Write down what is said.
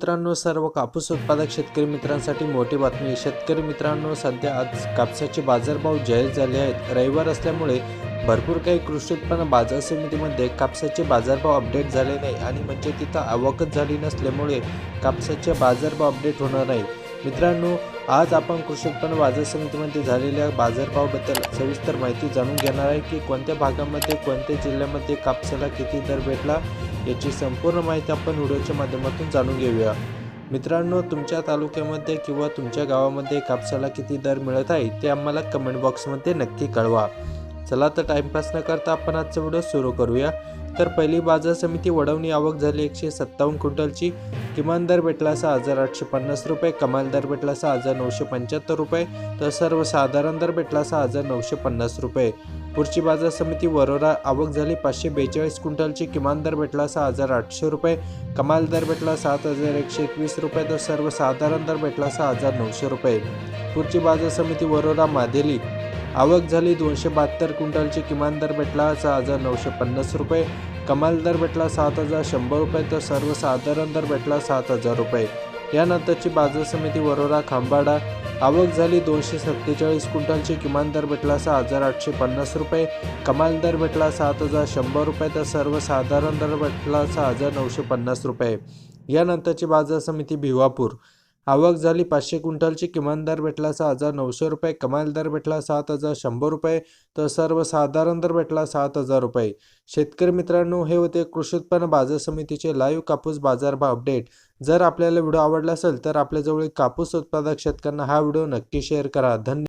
मित्रांनो सर्व कापूस उत्पादक शेतकरी मित्रांसाठी मोठी बातमी. शेतकरी मित्रांनो सध्या आज कापसाचे बाजारभाव जाहीर झाले आहेत. रविवार असल्यामुळे भरपूर काही कृषी उत्पन्न बाजार समितीमध्ये कापसाचे बाजारभाव अपडेट झाले नाही आणि म्हणजे तिथं आवकच झाली नसल्यामुळे कापसाचे बाजारभाव अपडेट होणार नाही. मित्रांनो आज आपण कृषी उत्पन्न बाजार समितीमध्ये झालेल्या बाजारभावाबद्दल सविस्तर माहिती जाणून घेणार आहे की कोणत्या भागामध्ये कोणत्या जिल्ह्यामध्ये कापसाला किती दर भेटला याची संपूर्ण माहिती आपण व्हिडिओच्या माध्यमातून जाणून घेऊया. मित्रांनो तुमच्या तालुक्यामध्ये किंवा तुमच्या गावामध्ये कापसाला किती दर मिळत आहे ते आम्हाला कमेंट बॉक्समध्ये नक्की कळवा. चला तर टाइमपास न करता आपण आजचा व्हिडिओ सुरू करूया. तर पहिली बाजार समिती वडवणी आवक झाली एकशे सत्तावन्न क्विंटलची. किमान दर भेटला सहा हजार आठशे पन्नास रुपये कमाल दर भेटला सहा हजार नऊशे पंच्याहत्तर रुपये तर सर्वसाधारण दर भेटला सहा हजार नऊशे पन्नास रुपये. पुढची बाजार समिती वरोरा आवक झाली. पाचशे बेचाळीस क्विंटलची किमान दर भेटला सहा हजार आठशे रुपये. कमाल दर भेटला सात हजार एकशे एकवीस रुपये. तर सर्वसाधारण दर भेटला सहा हजार नऊशे रुपये. पुढची बाजार समिती वरोरा मादेली. आवक झाली दोनशे बहात्तर क्विंटलची. किमान दर भेटला सहा हजार नऊशे पन्नास रुपये. कमाल दर भेटला सात हजार शंभर रुपये. तर सर्वसाधारण दर भेटला सात हजार रुपये. यानंतरची बाजार समिती वरोरा खांबाडा. आवक झाली दोनशे सत्तेचाळीस क्विंटलचे किमान दर भेटला सहा हजार आठशे पन्नास रुपये. कमाल दर भेटला सात हजार शंभर रुपये तर सर्वसाधारण दर भेटला सहा हजार नऊशे पन्नास रुपये. यानंतरची बाजार समिती भिवापूर. आवक झाली पाचशे क्विंटलची किमान दर भेटला सहा हजार नऊशे रुपये. कमाल दर भेटला सात हजार शंभर रुपये. तर सर्वसाधारण दर भेटला सात हजार रुपये. शेतकरी मित्रांनो हे होते कृषी उत्पन्न बाजार समितीचे लाईव्ह कापूस बाजारभाव अपडेट जर आपल्याला व्हिडिओ आवडला असेल तर आपल्याजवळ कापूस उत्पादक शेतकऱ्यांना हा व्हिडिओ नक्की शेअर करा. धन्यवाद